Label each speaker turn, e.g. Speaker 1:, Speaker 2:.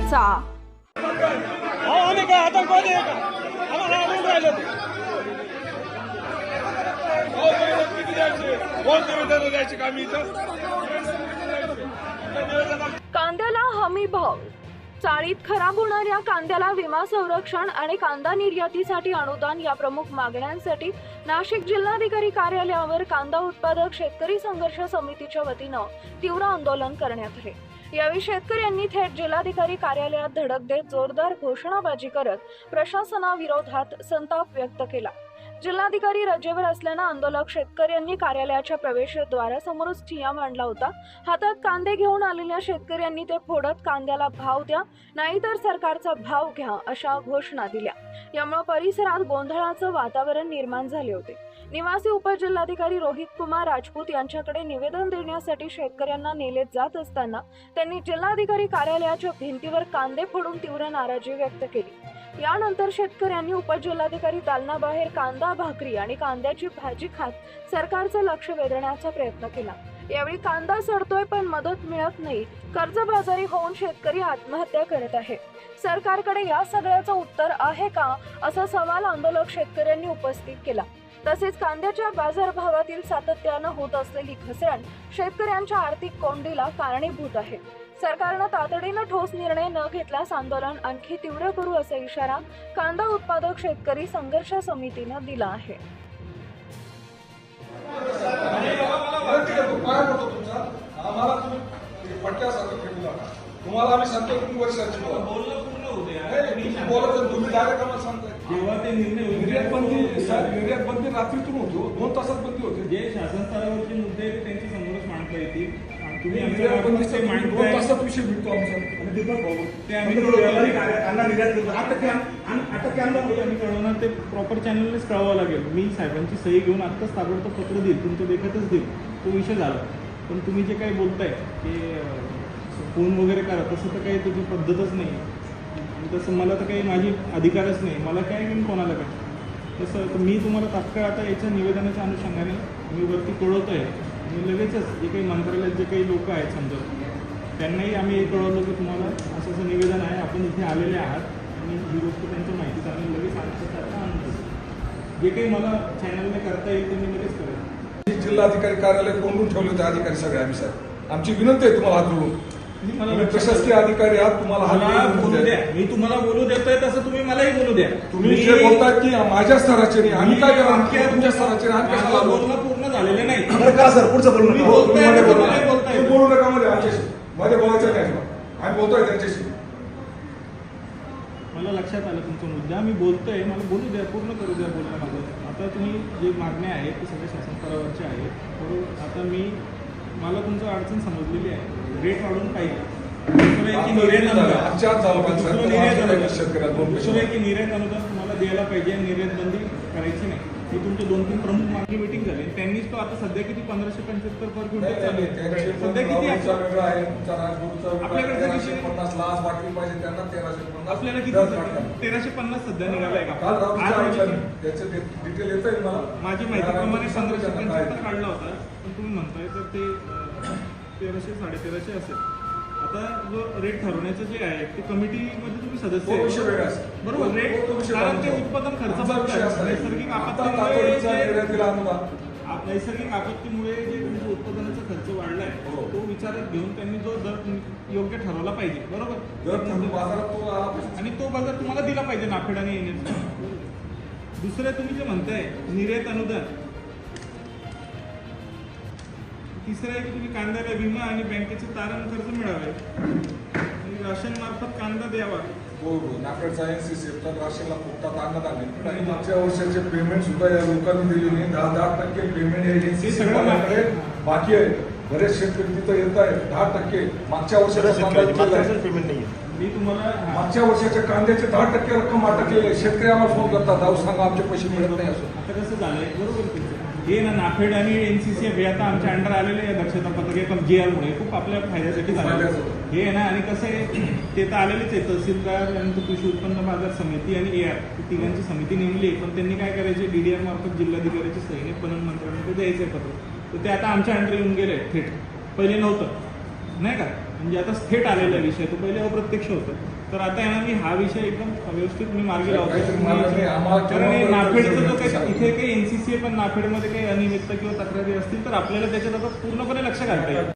Speaker 1: लोकांचा कांद्याला हमी भाव. चाळीत खराब होणाऱ्या कांद्याला विमा संरक्षण आणि कांदा निर्यातीसाठी अनुदान या प्रमुख मागण्यांसाठी नाशिक जिल्हाधिकारी कार्यालयावर कांदा उत्पादक शेतकरी संघर्ष समितीच्या वतीनं तीव्र आंदोलन करण्यात आले. यावेळी शेतकऱ्यांनी थेट जिल्हाधिकारी कार्यालयात धडक देत जोरदार घोषणाबाजी करत प्रशासनाविरोधात संताप व्यक्त केला. जिल्हाधिकारी रजेवर असल्यानं आंदोलक शेतकऱ्यांनी कार्यालयाच्या प्रवेशद्वारासमोरच ठिया मांडला होता. हातात कांदे घेऊन आलेल्या शेतकऱ्यांनी ते फोडत कांद्याला भाव द्या नाहीतर सरकारचा भाव घ्या अशा घोषणा दिल्या. यामुळे परिसरात गोंधळाचं वातावरण निर्माण झाले होते. निवासी उपजिल्हाधिकारी रोहित कुमार राजपूत यांच्याकडे निवेदन देण्यासाठी शेतकऱ्यांना नेले जात असताना त्यांनी जिल्हाधिकारी कार्यालयाच्या भिंतीवर कांदे फोडून तीव्र नाराजी व्यक्त केली. यानंतर शेतकऱ्यांनी उपजिल्हाधिकारी दालनाबाहेर कांदा भाकरी आणि कांद्याची भाजी खात सरकारचं लक्ष वेधण्याचा प्रयत्न केला. यावेळी कांदा सडतोय पण मदत मिळत नाही. कर्जबाजारी होऊन शेतकरी आत्महत्या करत आहे. सरकारकडे या सगळ्याचं उत्तर आहे का असा सवाल आंदोलक शेतकऱ्यांनी उपस्थित केला. तसेच कांद्याच्या बाजारभावातील सातत्यानं होत असलेली घसरण शेतकऱ्यांच्या आर्थिक कोंडीला कारणीभूत आहे. सरकारनं तातडीनं ठोस निर्णय न घेतल्यास आंदोलन आणखी तीव्र करू असा इशारा कांदा उत्पादक शेतकरी संघर्ष समितीनं दिला आहे.
Speaker 2: काय होतो तुमचा. आम्हाला तुम्ही नका. तुम्हाला आम्ही सांगतो तुम्ही वर्षाची बोला.
Speaker 3: बोलणं पूर्ण होते
Speaker 2: नाही, बोलत तुम्ही डायरेक्ट आम्हाला सांगताय.
Speaker 3: जेव्हा ते निर्णय
Speaker 2: निर्यात बंदी निर्यात बंदी रात्रीतून होतो दोन तासात बंदी होते.
Speaker 3: जे शासन स्तरावरचे मुद्दे आहेत ते त्यांच्या समोरच मांडता येतील. आणि तुम्ही
Speaker 2: निर्यात बंदीचा दोन तासात विषय भेटतो आमचा.
Speaker 3: ते आम्ही कळवणार. आता कॅन- आणि आता कॅनला होतं आम्ही कळवणार ते प्रॉपर चॅनलनेच कळवावं लागेल. मी साहेबांची सही घेऊन आत्ताच ताबडतोब पत्र देईल तुमच्या देखतच देईल. तो विषय झाला. पण तुम्ही जे काही बोलताय ते फोन वगैरे करा तसं तर काही त्याची पद्धतच नाही. आणि तसं मला तर काही माझी अधिकारच नाही. मला काय मी कोणाला काय? तसं तर मी तुम्हाला तात्काळ आता याच्या निवेदनाच्या अनुषंगाने मी वरती कळवतो आहे आणि लगेचच जे काही मंत्रालयात जे काही लोक आहेत समजा त्यांनाही आम्ही हे कळवलं की तुम्हाला असं असं निवेदन आहे. आपण इथे आलेले आहात आणि ही गोष्ट त्यांच्या माहिती आम्ही लगेच आमच्या आणून देतो जे काही मला चॅनलने करता येईल ते मी लगेच करेन
Speaker 2: जिल्हाधिकारी कार्यालय कोंडून ठेवले होते अधिकारी सगळे आम्ही साहेब. आमची विनंती आहे तुम्हाला हात जोडून. तुम्ही प्रशासकीय अधिकारी आहात तुम्हाला हात
Speaker 3: मला
Speaker 2: जोडून
Speaker 3: बोलू द्या.
Speaker 2: आहे.
Speaker 3: मी तुम्हाला बोलू देतोय तसं तुम्ही मलाही बोलू द्या.
Speaker 2: तुम्ही
Speaker 3: मी-
Speaker 2: जे बोलताय की माझ्या स्तराचे नाही. आम्ही काय करणार?
Speaker 3: आमच्या-
Speaker 2: तुमच्या स्तराचे नाही, आम्ही कशाला
Speaker 3: माझं? बोलणं पूर्ण झालेलं नाही.
Speaker 4: बरं का सर. पुढचं बोलू नका.
Speaker 3: बोलतायमध्ये
Speaker 2: बोलू नका.
Speaker 3: बोलताय.
Speaker 2: तुम्ही बोलू नका मध्ये आमच्याशी. मध्ये बोलायचं नाही. अजिबात. आम्ही बोलतोय त्यांच्याशी.
Speaker 3: मला लक्षात आलं तुमचा मुद्दा. मी बोलतोय. मला बोलू द्या पूर्ण करू द्या बोलणं माझं. आता तुम्ही जे मागण्या आहेत ते सगळे शासन स्तरावरचे आहेत बरोबर आता मी मला तुमचं अडचण समजलेली आहे. रेट वाढून पाहिजे दुसरं आहे की निर्यात अनुदान.
Speaker 2: तर
Speaker 3: आहे तुम्हाला द्यायला पाहिजे निर्यात बंदी करायची नाही. ही तुमच्या दोन तीन प्रमुख मागणी मिटिंग झाली त्यांनीच तो आता सध्या किती पंधराशे पंच्याहत्तर पर क्विंटल चालू आहे सध्या किती आहे?
Speaker 2: तुमचा.
Speaker 3: आपल्याकडे
Speaker 2: तेराशे
Speaker 3: किती?
Speaker 2: पन्नास लाख बाकी पाहिजे त्यांना तेराशे पन्नास
Speaker 3: आपल्याला किती. तेराशे पन्नास सध्या निघालाय का
Speaker 2: काल राव
Speaker 3: आज
Speaker 2: विचारलं
Speaker 3: रोजी-
Speaker 2: मी. त्याचे डि- डिटेल येत आहे मला
Speaker 3: माझी माहितीप्रमाणे
Speaker 2: सांगतो
Speaker 3: पंधराशे पंच्याहत्तर काढला होता पण तुम्ही म्हणताय तर ते तेराशे साडेतेराशे असेल आता जो रेट ठरवण्याचं जे आहे ते कमिटीमध्ये तुम्ही सदस्य
Speaker 2: तो
Speaker 3: आहे.
Speaker 2: विषय वेगळा असेल.
Speaker 3: बरोबर रेट
Speaker 2: तो विषय
Speaker 3: कारण ते
Speaker 2: वेगळा.
Speaker 3: उत्पादन खर्च
Speaker 2: आमचा
Speaker 3: बघताय.
Speaker 2: विषय असा आहे.
Speaker 3: नैसर्गिक
Speaker 2: आता
Speaker 3: आपत्तीमुळे
Speaker 2: तातडीचा
Speaker 3: जे-
Speaker 2: निर्यातीला अनुदान
Speaker 3: आप- नैसर्गिक आपत्तीमुळे जे तुमच्या उत्पादनाचा खर्च वाढलाय
Speaker 2: हो.
Speaker 3: तो विचारात घेऊन त्यांनी जो दर योग्य ठरवला पाहिजे बरोबर
Speaker 2: जर तुम्ही बाजारात तो आला पाहिजे.
Speaker 3: आणि तो बाजार तुम्हाला दिला पाहिजे नाफेडाने येण्याचा दुसरं तुम्ही जे म्हणताय निर्यात अनुदान तिसरं आहे की तुम्ही कांद्याला विमा आणि बँकेचे तारण कर्ज मिळावे. आणि राशन मार्फत कांदा द्यावा.
Speaker 2: हो हो. नाफेडचा एनसीसीचा राशीला फुकटात अन्नधान्य आणि मागच्या वर्षाचे पेमेंट सुद्धा या लोकांनी दिले नाही. दहा दहा टक्के पेमेंट
Speaker 3: हे
Speaker 2: एजन्सी
Speaker 3: सगळं
Speaker 2: सगळ्यांकडे बाकी आहे. बरेच शेतकरी तिथं येत आहेत. दहा टक्के. मागच्या वर्षाचा आहे.
Speaker 4: पेमेंट नाही
Speaker 3: मी तुम्हाला हा.
Speaker 2: मागच्या वर्षाच्या कांद्याचे दहा टक्के रक्कम अटकलेली आहे. शेतकरी आम्हाला फोन करतात जाऊ सांगा आमचे पैसे मिळत नाही असं.
Speaker 3: आता कसं झालंय? बरोबर हे ना नाफेड आणि एनसीसी हे आता आमच्या अंडर आलेले आहे दक्षता पथके पण जे मुळे खूप आपल्या फायद्यासाठी झालं. हे आहे ना आणि कसं आहे ते तर आलेलेच आहे तहसीलदार आणि कृषी उत्पन्न बाजार समिती आणि ए आर तिघांची समिती नेमली आहे. पण त्यांनी काय करायचे डीडीआर मार्फत जिल्हाधिकाऱ्याची सैनिक पणन मंत्र्यांना ते द्यायचं आहे पत्र. तर ते आता आमच्या अंडर येऊन गेले थेट. पहिले नव्हतं. नाही का? म्हणजे आता थेट आलेला विषय तो पहिले अप्रत्यक्ष होतं. तर आता आहे ना मी हा विषय एकदम व्यवस्थित मी मार्गी लावतो कारण नाफेडचं जो काही इथे काही एनसीसी पण नाफेडमध्ये काही अनियमितता किंवा तक्रारी असतील तर आपल्याला त्याच्यात आता पूर्णपणे लक्ष घालता येईल.